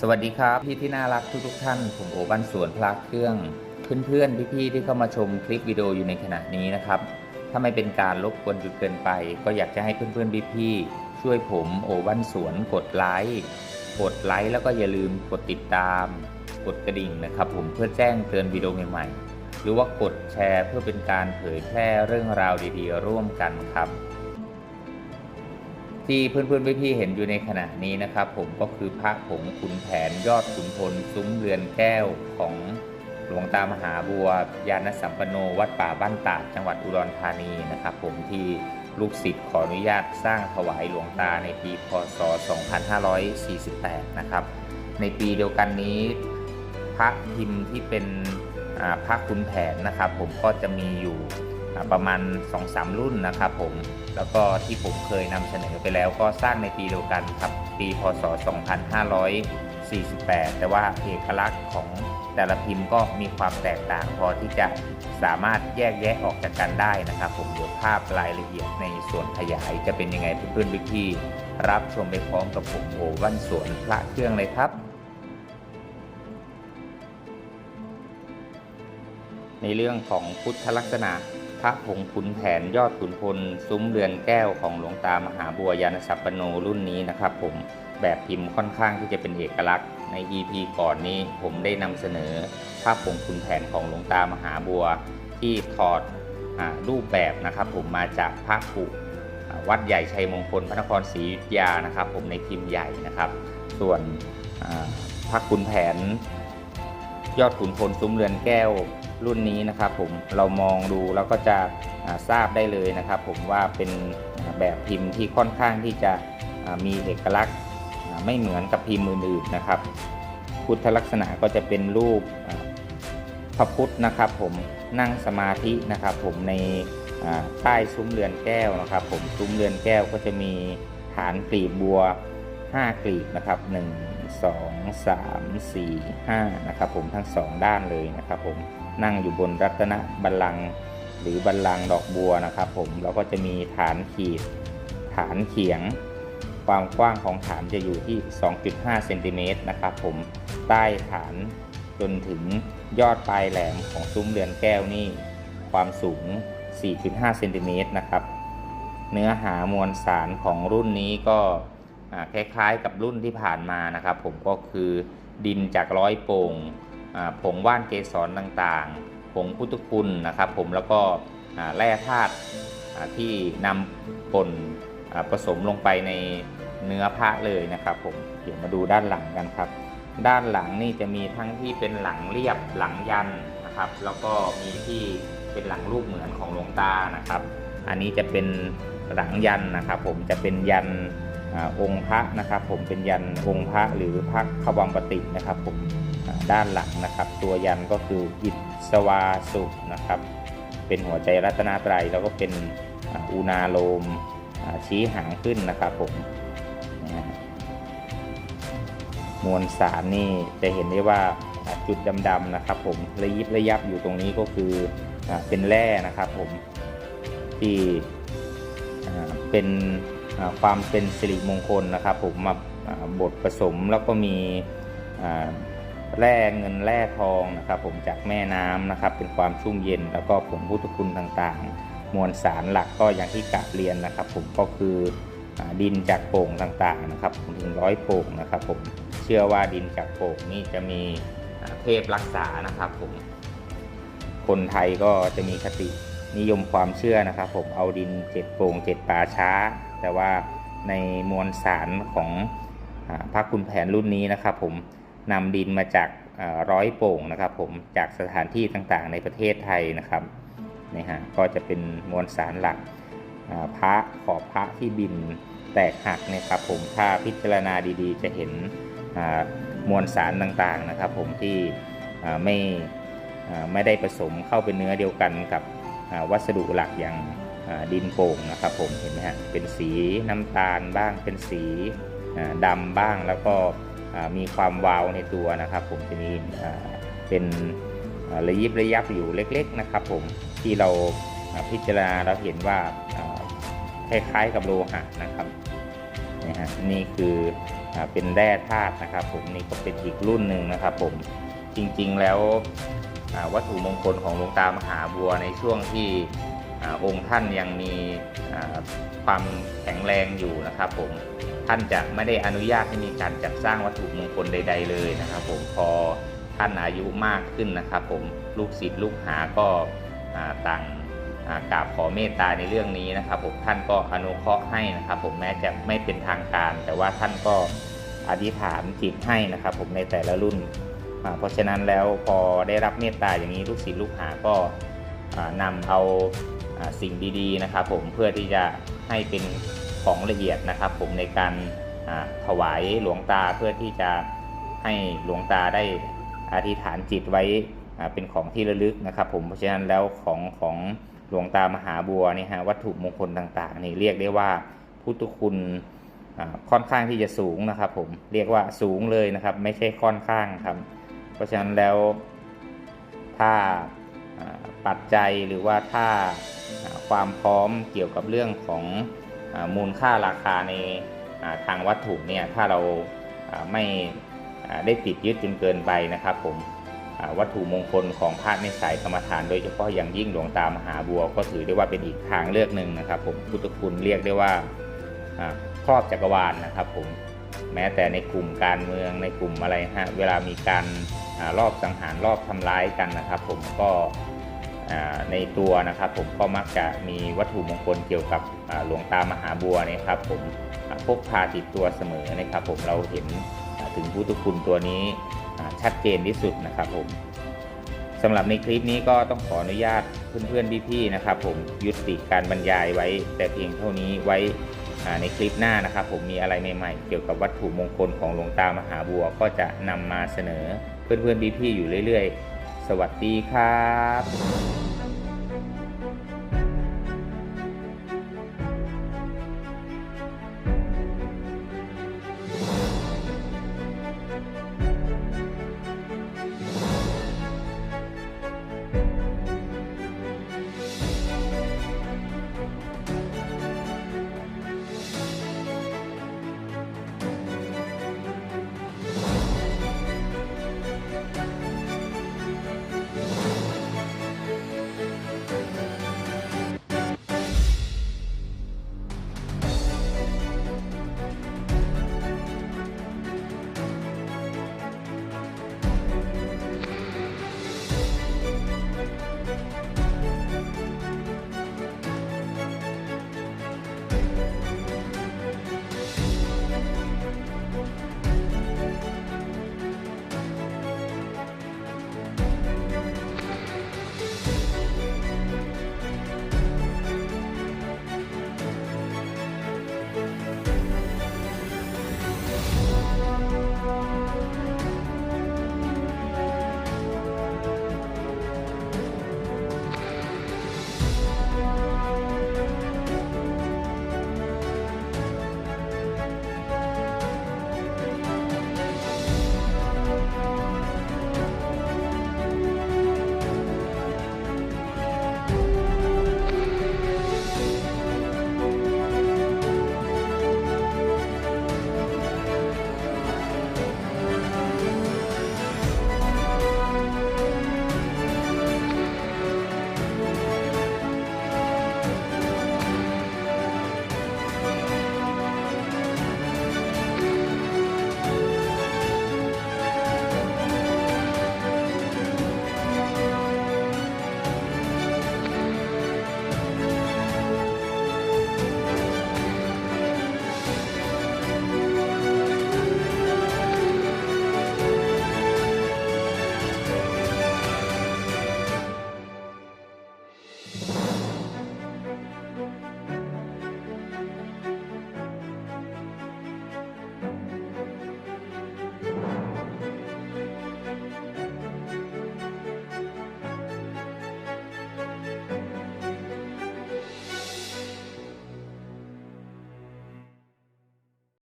สวัสดีครับพี่ที่น่ารักทุกทท่าน ผมโอบันสวนพระเครื่องเพื่อนๆพี่ๆที่เข้ามาชมคลิปวิดีโออยู่ในขณะนี้นะครับ ถ้าไม่เป็นการรบกวนจนเกินไป ก็อยากจะให้เพื่อนๆพี่ๆช่วยผมโอบันสวนกดไลค์กดไลค์แล้วก็อย่าลืมกดติดตาม กดกระดิ่งนะครับ ผมเพื่อแจ้งเตือนวิดีโอใหม่ๆ หรือว่ากดแชร์เพื่อเป็นการเผยแพร่เรื่องราวดีๆ ร่วมกันครับ ที่เพื่อนๆพี่ๆเห็นอยู่ในขณะนี้นะครับ ผมก็คือพระผงขุนแผนยอดขุนพลซุ้มเรือนแก้วของหลวงตามหาบัวยานสัมปโนวัดป่าบ้านตาดจังหวัดอุดรธานีนะครับ ผมที่ลูกศิษย์ขออนุญาตสร้างถวายหลวงตาในปีพศ 2548 นะครับ ในปีเดียวกันนี้พระพิมพ์ที่เป็นอ่าพระขุนแผนนะครับ ผมก็จะมีอยู่ ประมาณ 2-3 รุ่นนะครับผมแล้วก็ที่ผมเคยนำเสนอไปแล้วก็สร้างในปีเดียวกันครับปีพศ 2548 แต่ว่าเอกลักษณ์ของแต่ละพิมพ์ก็มีความแตกต่างพอที่จะสามารถแยกแยะออกจากกันได้นะครับ ผมเดี๋ยวภาพรายละเอียดในส่วนขยายจะเป็นยังไงเพื่อนๆพี่ๆรับชมไปพร้อมกับผมโอวันสวนพระเครื่องเลยครับในเรื่องของพุทธลักษณะ ระผงขุนแผนยอดขุนพล ซุ้มเรือนแก้วของหลวงตามหาบัวยานสัปปโนรุ่นนี้นะครับผมแบบพิมพ์ค่อนข้างที่จะเป็นเอกลักษณ์ใน EP ก่อนนี้ผมได้นำเสนอพระผงขุนแผนของหลวงตามหาบัว ที่ถอดอรูปแบบนะครับผมมาจากพระกุอ่วัดใหญ่ชัยมงคลพระนครศรีอยุธยานะครับผมในพิมพ์ใหญ่นะครับ ส่วนพระขุนแผน ยอดขุนพลซุ้มเรือนแก้ว รุ่นนี้นะครับผมเรามองดูแล้วก็จะทราบได้เลยนะครับ ผมว่าเป็นแบบพิมพ์ที่ค่อนข้างที่จะมีเอกลักษณ์ไม่เหมือนกับพิมพ์อื่นๆนะครับ พุทธลักษณะก็จะเป็นรูปพระพุทธนะครับ ผมนั่งสมาธินะครับ ผมในใต้ซุ้มเรือนแก้วนะครับ ผมซุ้มเรือนแก้วก็จะมีฐานกลีบบัว 5 กลีบนะครับ1 2 3 4 5นะครับผมทั้งสองด้านเลยนะครับผมนั่งอยู่บนรัตนบัลลังก์หรือบัลลังก์ดอกบัวนะครับผมแล้วก็จะมีฐานขีด ฐานเขียง ความกว้างของฐานจะอยู่ที่ 2.5เซนติเมตรนะครับผมใต้ฐานจนถึงยอดปลายแหลมของซุ้มเรือนแก้วนี่ความสูง 4.5เซนติเมตรนะครับ เนื้อหามวลสารของรุ่นนี้ก็ คล้ายๆกับรุ่นที่ผ่านมานะครับ ผมก็คือดินจากร้อยโป่งผงว่านเกสรต่างๆ ผงพุทธคุณนะครับ ผมแล้วก็แร่ธาตุที่นำป่นผสมลงไปในเนื้อพระเลยนะครับ ผมเดี๋ยวมาดูด้านหลังกันครับ ด้านหลังนี่จะมีทั้งที่เป็นหลังเรียบหลังยันนะครับ แล้วก็มีที่เป็นหลังรูปเหมือนของหลวงตานะครับ อันนี้จะเป็นหลังยันนะครับ ผมจะเป็นยัน อองค์พระนะครับ ผมเป็นยันองค์พระหรือพระขวังปฏินะครับผมด้านหลังนะครับ ตัวยันก็คืออิสวาสุนะครับ เป็นหัวใจรัตนไตรแล้วก็เป็นอุณาโลมชี้หางขึ้นนะครับผมมวลสารนี่จะเห็นได้ว่าจุดดำๆนะครับผมระยิบระยับอยู่ตรงนี้ก็คืออเป็นแร่นะครับผมที่เป็น ความเป็นสิริมงคลนะครับผมมาบดผสมแล้วก็มีแร่เงินแร่ทองนะครับ ผมจากแม่น้ำนะครับ เป็นความชุ่มเย็น แล้วก็ผงพุทธคุณต่างๆ มวลสารหลักก็อย่างที่กราบเรียนนะครับ ผมก็คืออดินจากโป่งต่างๆนะครับผมถึงร้อยโป่งนะครับ ผมเชื่อว่าดินจากโป่งนี่จะมีเทพรักษานะครับ ผมคนไทยก็จะมีคตินิยมความเชื่อนะครับ ผมเอาดินเจ็ดโป่งเจ็ดป่าช้า แต่ว่าในมวลสารของอพระคุณแผนรุ่นนี้นะครับ ผมนำดินมาจากร้อยโป่งนะครับ ผมจากสถานที่ต่างๆ ในประเทศไทยนะครับนี่ฮะก็จะเป็นมวลสารหลักพระขอบพระที่บินแตกหักนะครับ ผมถ้าพิจารณาดีๆ จะเห็นมวลสารต่างๆนะครับ ผมที่ไม่ไม่ได้ผสมเข้าเป็นเนื้อเดียวกันกับวัสดุหลักอย่าง ดินโป่งนะครับผมเห็นไหมฮะเป็นสีน้ำตาลบ้างเป็นสีดำบ้างแล้วก็มีความวาวในตัวนะครับ ผมจะมีเป็นระยิบระยับอยู่เล็ก ๆนะครับ ผมที่เราพิจารณาเราเห็นว่าคล้ายๆกับโลหะนะครับนะฮะนี่คือเป็นแร่ธาตุนะครับ ผมนี่ก็เป็นอีกรุ่นหนึ่งนะครับ ผมจริงๆแล้ววัตถุมงคลของหลวงตามหาบัวในช่วงที่ องค์ท่านยังมีความแข็งแรงอยู่นะครับผมท่านจะไม่ได้อนุญาตให้มีการจัดสร้างวัตถุมงคลใด ๆ เลยนะครับ ผมพอท่านอายุมากขึ้นนะครับ ผมลูกศิษย์ลูกหาก็ต่างกราบขอเมตตาในเรื่องนี้นะครับ ผมท่านก็อนุเคราะห์ให้นะครับ ผมแม้จะไม่เป็นทางการ แต่ว่าท่านก็อธิษฐานจิตให้นะครับ ผมในแต่ละรุ่น เพราะฉะนั้นแล้วพอได้รับเมตตาอย่างนี้ลูกศิษย์ลูกหาก็อ่านำเอา สิ่งดีๆนะครับผมเพื่อที่จะให้เป็นของละเอียดนะครับ ผมในการถวายหลวงตาเพื่อที่จะให้หลวงตาได้อธิษฐานจิตไว้เป็นของที่ระลึกนะครับ ผมเพราะฉะนั้นแล้วของของหลวงตามหาบัวนี่ฮะวัตถุมงคลต่างๆนี่เรียกได้ว่าพุทธคุณค่อนข้างที่จะสูงนะครับ ผมเรียกว่าสูงเลยนะครับ ไม่ใช่ค่อนข้างครับ เพราะฉะนั้นแล้วถ้า ปัจจัยหรือว่าถ้าความพร้อมเกี่ยวกับเรื่องของอมูลค่าราคาในทางวัตถุเนี่ยถ้าเราไม่ได้ติดยึดจนเกินไปนะครับผมวัตถุมงคลของพระในสายกรรมฐาน โดยเฉพาะอย่างยิ่งหลวงตามหาบัว ก็ถือได้ว่าเป็นอีกทางเลือกหนึ่งนะครับ ผมพุทธคุณเรียกได้ว่าครอบจักรวาลนะครับผมแม้แต่ในกลุ่มการเมืองในกลุ่มอะไรฮะเวลามีการอรอบสังหารรอบทำร้ายกันนะครับ ผมก็ ในตัวนะครับผมก็มักจะมีวัตถุมงคลเกี่ยวกับหลวงตามหาบัวนะครับผมพกพาติดตัวเสมอนะครับผมเราเห็นถึงพุทธคุณตัวนี้ชัดเจนที่สุดนะครับผมสำหรับในคลิปนี้ก็ต้องขออนุญาตเพื่อนๆพี่ๆนะครับผมยุติการบรรยายไว้แต่เพียงเท่านี้ไว้ในคลิปหน้านะครับผมมีอะไรใหม่ๆเกี่ยวกับวัตถุมงคลของหลวงตามหาบัว ก็จะนำมาเสนอเพื่อนๆพี่ๆอยู่เรื่อยๆ สวัสดีครับ